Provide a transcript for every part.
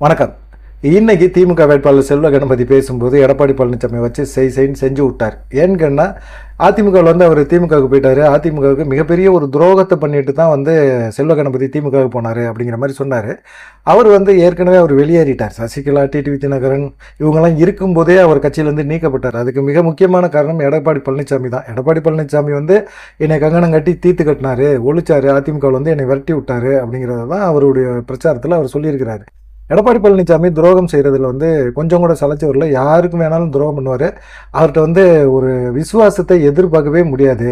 வணக்கம். இன்னைக்கு திமுக வேட்பாளர் செல்வ கணபதி பேசும்போது எடப்பாடி பழனிசாமி வச்சு செய் செய்ன்னு செஞ்சு விட்டார். ஏன்னு அதிமுகவில் வந்து அவர் திமுகவுக்கு போயிட்டார். அதிமுகவுக்கு மிகப்பெரிய ஒரு துரோகத்தை பண்ணிட்டு தான் வந்து செல்வ கணபதி திமுகவுக்கு போனார் அப்படிங்கிற மாதிரி சொன்னார். அவர் வந்து ஏற்கனவே அவர் வெளியேறிட்டார். சசிகலா டிடிவி தினகரன் இவங்கெல்லாம் இருக்கும்போதே அவர் கட்சியிலேருந்து நீக்கப்பட்டார். அதுக்கு மிக முக்கியமான காரணம் எடப்பாடி பழனிசாமி தான். எடப்பாடி பழனிசாமி வந்து என்னை கங்கணம் கட்டி தீத்து கட்டினாரு ஒழிச்சார் அதிமுகவில் வந்து என்னை விரட்டி விட்டாரு அப்படிங்கிறத தான் அவருடைய பிரச்சாரத்தில் அவர் சொல்லியிருக்கிறாரு. எடப்பாடி பழனிசாமி துரோகம் செய்கிறதுல வந்து கொஞ்சம் கூட சலைச்சவரில் யாருக்கும் வேணாலும் துரோகம் பண்ணுவார். அவர்கிட்ட வந்து ஒரு விசுவாசத்தை எதிர்பார்க்கவே முடியாது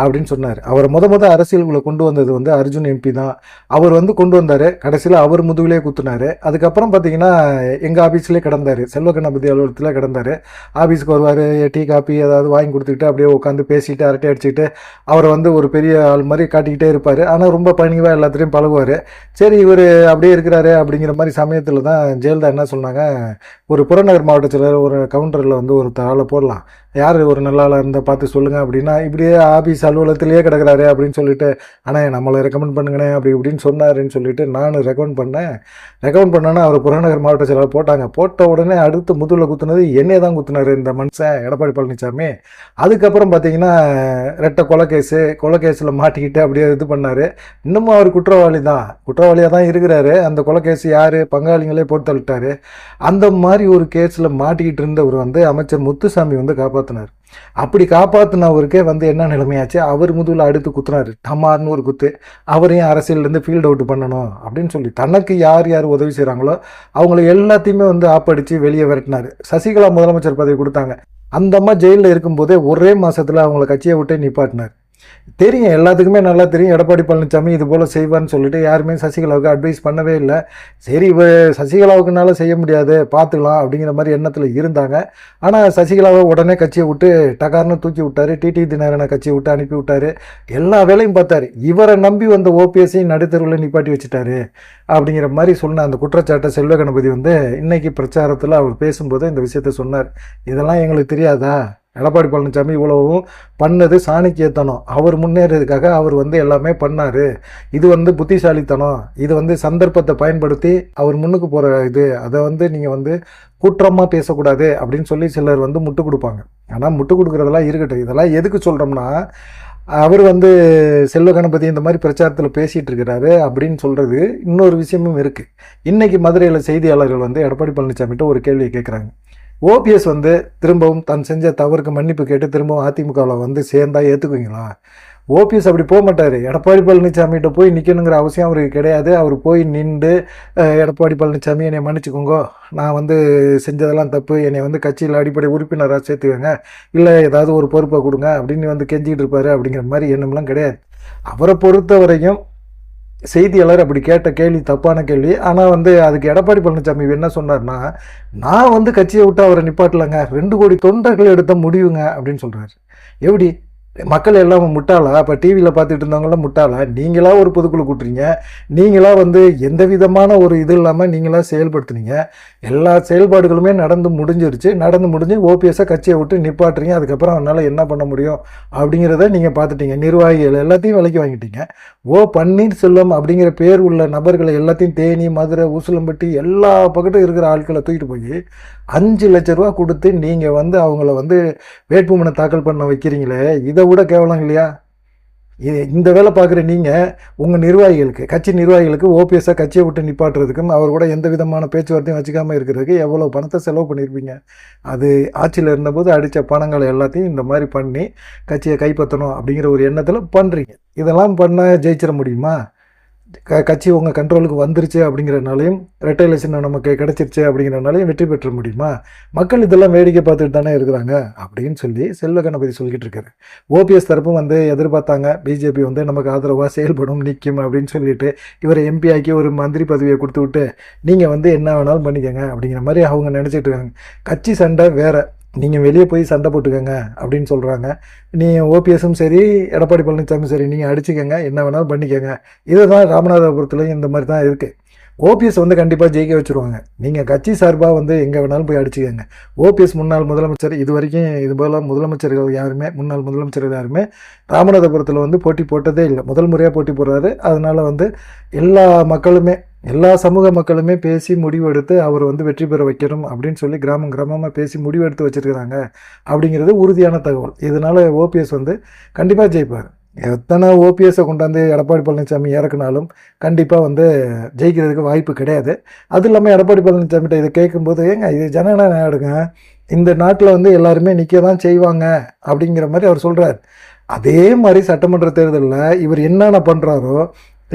அப்படின்னு சொன்னார். அவர் முத முத அரசியலுக்குள்ளே கொண்டு வந்தது வந்து அர்ஜுன் எம்பி தான். அவர் வந்து கொண்டு வந்தார். கடைசியில் அவர் முதுகிலே குத்துனார். அதுக்கப்புறம் பார்த்தீங்கன்னா எங்கள் ஆஃபீஸ்லேயே கிடந்தார். செல்வ கணபதி அலுவலகத்தில் கிடந்தார். ஆஃபீஸுக்கு வருவார். டீ காப்பி ஏதாவது வாங்கி கொடுத்துக்கிட்டு அப்படியே உட்காந்து பேசிட்டு அரட்டை அடிச்சுக்கிட்டு அவரை வந்து ஒரு பெரிய ஆள் மாதிரி காட்டிக்கிட்டே இருப்பார். ஆனால் ரொம்ப பணிவாக எல்லாத்துலேயும் பழகுவார். சரி இவர் அப்படியே இருக்கிறாரு அப்படிங்கிற மாதிரி சமயத்தில் தான் ஜெயலலிதா என்ன சொன்னாங்க? ஒரு புறநகர் மாவட்டத்தில் ஒரு கவுண்டரில் வந்து ஒரு ஆளை போடலாம். யார் ஒரு நல்ல ஆளாக இருந்தால் பார்த்து சொல்லுங்கள் அப்படின்னா இப்படியே ஆஃபீஸ் அலுவலகத்திலேயே கிடக்கிறாரு அப்படின்னு சொல்லிட்டு அண்ணே நம்மளை ரெக்கமெண்ட் பண்ணுங்கண்ணே அப்படி இப்படின்னு சொன்னாருன்னு சொல்லிட்டு நானும் ரெக்கமெண்ட் பண்ணேன். ரெக்கமெண்ட் பண்ணேன்னா அவர் புறநகர் மாவட்ட செயலாளர் போட்டாங்க. போட்ட உடனே அடுத்து முதுகில் குத்துனது என்னே தான் குத்துனார் இந்த மனுஷன் எடப்பாடி பழனிசாமி அதுக்கப்புறம் பார்த்தீங்கன்னா ரெட்டை கொலை கேஸு கொலை கேஸில் மாட்டிக்கிட்டு அப்படியே இது பண்ணார். இன்னமும் அவர் குற்றவாளி தான் குற்றவாளியாக தான் இருக்கிறாரு. அந்த கொலை கேஸ் யார்? பங்காளிங்களே போட்டு தள்ளிட்டாரு. அந்த மாதிரி ஒரு கேஸில் மாட்டிக்கிட்டு இருந்தவர் வந்து அமைச்சர் முத்துசாமி வந்து காப்பாற்றினார் அப்படி காப்பாற்றினவருக்கே வந்து என்ன நிலைமையாச்சு? அவர் முதுகில் அடுத்து குத்துனாரு. டமார்னு ஒரு குத்து. அவரையும் அரசியலேருந்து ஃபீல்ட் அவுட் பண்ணணும் அப்படின்னு சொல்லி. தனக்கு யார் யார் உதவி செய்கிறாங்களோ அவங்கள எல்லாத்தையுமே வந்து ஆப்படித்து வெளியே விரட்டினார். சசிகலா முதலமைச்சர் பதவி கொடுத்தாங்க. அந்த அம்மா ஜெயிலில் இருக்கும்போதே ஒரே மாதத்தில் அவங்கள கட்சியை விட்டே நிப்பாட்டினார். தெரியும் எல்லாத்துக்குமே நல்லா தெரியும். எடப்பாடி பழனிசாமி இது போல் செய்வான்னு சொல்லிட்டு யாருமே சசிகலாவுக்கு அட்வைஸ் பண்ணவே இல்லை. சரி இவ சசிகலாவுக்குனால செய்ய முடியாது பார்த்துக்கலாம் அப்படிங்கிற மாதிரி எண்ணத்தில் இருந்தாங்க. ஆனால் சசிகலாவை உடனே கட்சியை விட்டு டகார்னு தூக்கி விட்டார் டிடி தினகரனை கட்சியை விட்டு அனுப்பி விட்டார். எல்லா வேலையும் பார்த்தாரு. இவரை நம்பி வந்த ஓபிஎஸ்ஸையும் நடுத்தருவில் நிப்பாட்டி வச்சுட்டாரு அப்படிங்கிற மாதிரி சொன்ன அந்த குற்றச்சாட்டை செல்வ கணபதி வந்து இன்னைக்கு பிரச்சாரத்தில் அவர் பேசும்போது இந்த விஷயத்த சொன்னார். இதெல்லாம் எங்களுக்கு தெரியாதா? எடப்பாடி பழனிசாமி இவ்வளவும் பண்ணது சாணக்கியத்தனம். அவர் முன்னேறதுக்காக அவர் வந்து எல்லாமே பண்ணார். இது வந்து புத்திசாலித்தனம். இது வந்து சந்தர்ப்பத்தை பயன்படுத்தி அவர் முன்னுக்கு போகிற இது. அதை வந்து நீங்கள் வந்து குற்றமாக பேசக்கூடாது அப்படின்னு சொல்லி சிலர் வந்து முட்டு கொடுப்பாங்க. ஆனால் முட்டு கொடுக்குறதெல்லாம் இருக்கட்டும். இதெல்லாம் எதுக்கு சொல்கிறோம்னா அவர் வந்து செல்வ கணபதி இந்த மாதிரி பிரச்சாரத்தில் பேசிகிட்டு இருக்கிறாரு அப்படின்னு சொல்கிறது இன்னொரு விஷயமும் இருக்குது இன்றைக்கி மதுரையில் செய்தியாளர்கள் வந்து எடப்பாடி பழனிசாமிகிட்ட ஒரு கேள்வியை கேட்குறாங்க ஓபிஎஸ் வந்து திரும்பவும் தான் செஞ்ச தவறுக்கு மன்னிப்பு கேட்டு திரும்பவும் அதிமுகவில் வந்து சேர்ந்தா ஏற்றுக்குவீங்களா ஓபிஎஸ் அப்படி போக மாட்டார். எடப்பாடி பழனிசாமிகிட்ட போய் நிற்கணுங்கிற அவசியம் அவருக்கு கிடையாது. அவர் போய் நின்று எடப்பாடி பழனிசாமி என்னை மன்னிச்சுக்கோங்க. நான் வந்து செஞ்சதெல்லாம் தப்பு. என்னை வந்து கட்சியில் அடிப்படை உறுப்பினராக சேர்த்துக்கங்க. இல்லை ஏதாவது ஒரு பொறுப்பை கொடுங்க அப்படின்னு வந்து கெஞ்சிக்கிட்டு இருப்பாரு அப்படிங்கிற மாதிரி எண்ணம்லாம் கிடையாது. அவரை பொறுத்த வரைக்கும் செய்தியாளர் அப்படி கேட்ட கேள்வி தப்பான கேள்வி. ஆனால் வந்து அதுக்கு எடப்பாடி பழனிசாமி என்ன சொன்னார்னா நான் வந்து கட்சியை விட்டு அவரை நிப்பாட்டலங்க. ரெண்டு கோடி தொண்டர்கள் எடுத்த முடிவுங்க அப்படின்னு சொல்கிறாரு எப்படி? மக்கள் எல்லாம் முட்டாளா? இப்போ டிவியில் பார்த்துட்டு இருந்தவங்களாம் முட்டாளா? நீங்களா ஒரு பொதுக்குழு கூட்டுறீங்க? நீங்களாக வந்து எந்த விதமான ஒரு இது இல்லாமல் நீங்களாக செயல்படுத்துனீங்க? எல்லா செயல்பாடுகளுமே நடந்து முடிஞ்சிருச்சு. நடந்து முடிஞ்சு ஓபிஎஸ்ஸை கட்சியை விட்டு நிப்பாட்டுறீங்க. அதுக்கப்புறம் அவனால் என்ன பண்ண முடியும் அப்படிங்கிறத நீங்கள் பார்த்துட்டீங்க. நிர்வாகிகள் எல்லாத்தையும் விலைக்கு வாங்கிட்டீங்க. ஓ பன்னீர்செல்வம் அப்படிங்கிற பேர் உள்ள நபர்களை எல்லாத்தையும் தேனி மதுரை ஊசலம்பட்டி எல்லா பக்கத்தும் இருக்கிற ஆட்களை தூக்கிட்டு போய் அஞ்சு லட்ச ரூபா கொடுத்து நீங்கள் வந்து அவங்கள வந்து வேட்புமனு தாக்கல் பண்ண வைக்கிறீங்களே? இதை விட கேவலம் இல்லையா? இது இந்த வேலை பார்க்குற நீங்கள் உங்கள் நிர்வாகிகளுக்கு கட்சி நிர்வாகிகளுக்கு ஓபிஎஸ்ஸாக கட்சியை விட்டு நிப்பாட்டுறதுக்கும் அவர் கூட எந்த விதமான பேச்சுவார்த்தையும் வச்சுக்காமல் இருக்கிறதுக்கு எவ்வளோ பணத்தை செலவு பண்ணியிருப்பீங்க? அது ஆட்சியில் இருந்தபோது அடித்த பணங்களை எல்லாத்தையும் இந்த மாதிரி பண்ணி கட்சியை கைப்பற்றணும் அப்படிங்கிற ஒரு எண்ணத்தில் பண்ணுறீங்க இதெல்லாம் பண்ண ஜெயிச்சிட முடியுமா? க கட்சி உங்கள் கண்ட்ரோலுக்கு வந்துருச்சு அப்படிங்கிறனாலையும் ரெட்டைலேஷன் நமக்கு கிடச்சிருச்சு அப்படிங்கிறனாலையும் வெற்றி பெற்ற முடியுமா? மக்கள் இதெல்லாம் வேடிக்கை பார்த்துட்டு தானே இருக்கிறாங்க அப்படின்னு சொல்லி செல்வ கணபதி சொல்லிக்கிட்டு இருக்காரு. ஓபிஎஸ் தரப்பும் வந்து எதிர்பார்த்தாங்க. பிஜேபி வந்து நமக்கு ஆதரவாக செயல்படும் நிற்கும் அப்படின்னு சொல்லிட்டு இவரை எம்பி ஆக்கி ஒரு மந்திரி பதவியை கொடுத்து விட்டு நீங்கள் வந்து என்ன வேணாலும் பண்ணிக்கங்க அப்படிங்கிற மாதிரி அவங்க நினச்சிட்டு இருக்காங்க. கட்சி சண்டை வேறு. நீங்கள் வெளியே போய் சண்டை போட்டுக்கோங்க அப்படின்னு சொல்கிறாங்க நீ ஓபிஎஸும் சரி எடப்பாடி பழனிசாமி சரி நீங்கள் அடிச்சுக்கோங்க என்ன வேணாலும் பண்ணிக்கோங்க. இதுதான் ராமநாதபுரத்துலையும் இந்த மாதிரி தான் இருக்குது ஓபிஎஸ் வந்து கண்டிப்பாக ஜெயிக்க வச்சுருவாங்க. நீங்கள் கட்சி சார்பாக வந்து எங்கே வேணாலும் போய் அடிச்சுக்கோங்க. ஓபிஎஸ் முன்னாள் முதலமைச்சர் இது வரைக்கும் இது போல முதலமைச்சர்கள் யாருமே முன்னாள் முதலமைச்சர்கள் யாருமே ராமநாதபுரத்தில் வந்து போட்டி போட்டதே இல்லை. முதல் முறையாக போட்டி போடுறாரு. அதனால் வந்து எல்லா மக்களுமே எல்லா சமூக மக்களுமே பேசி முடிவெடுத்து அவர் வந்து வெற்றி பெற வைக்கணும் அப்படின்னு சொல்லி கிராமம் கிராமமாக பேசி முடிவெடுத்து வச்சுருக்கிறாங்க அப்படிங்கிறது உறுதியான தகவல். இதனால ஓபிஎஸ் வந்து கண்டிப்பாக ஜெயிப்பார். எத்தனை ஓபிஎஸ்ஸை கொண்டாந்து எடப்பாடி பழனிசாமி இறக்குனாலும் கண்டிப்பாக வந்து ஜெயிக்கிறதுக்கு வாய்ப்பு கிடையாது. அது இல்லாமல் எடப்பாடி பழனிசாமிகிட்ட இதை கேட்கும்போது ஏங்க இது ஜனநாயக நாடுங்க. இந்த நாட்டில் வந்து எல்லாருமே நிற்க தான் செய்வாங்க. அப்படிங்கிற மாதிரி அவர் சொல்கிறார் அதே மாதிரி சட்டமன்ற தேர்தலில் இவர் என்னென்ன பண்ணுறாரோ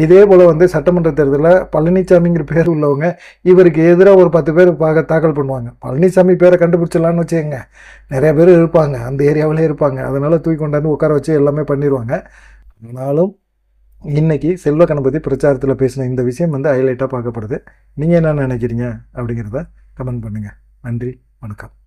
இதே போல் வந்து சட்டமன்ற தேர்தலில் பழனிசாமிங்கிற பேர் உள்ளவங்க இவருக்கு எதிராக ஒரு பத்து பேர் பார்க்க தாக்கல் பண்ணுவாங்க. பழனிசாமி பேரை கண்டுபிடிச்சிடலான்னு வச்சுக்கோங்க. நிறைய பேர் இருப்பாங்க. அந்த ஏரியாவிலே இருப்பாங்க. அதனால் தூக்கி கொண்டாந்து உட்கார வச்சு எல்லாமே பண்ணிடுவாங்க ஆனாலும் இன்றைக்கி செல்வ கணபதி பிரச்சாரத்தில் பேசின இந்த விஷயம் வந்து ஹைலைட்டாக பார்க்கப்படுது. நீங்கள் என்ன நினைக்கிறீங்க அப்படிங்கிறத கமெண்ட் பண்ணுங்கள் நன்றி. வணக்கம்.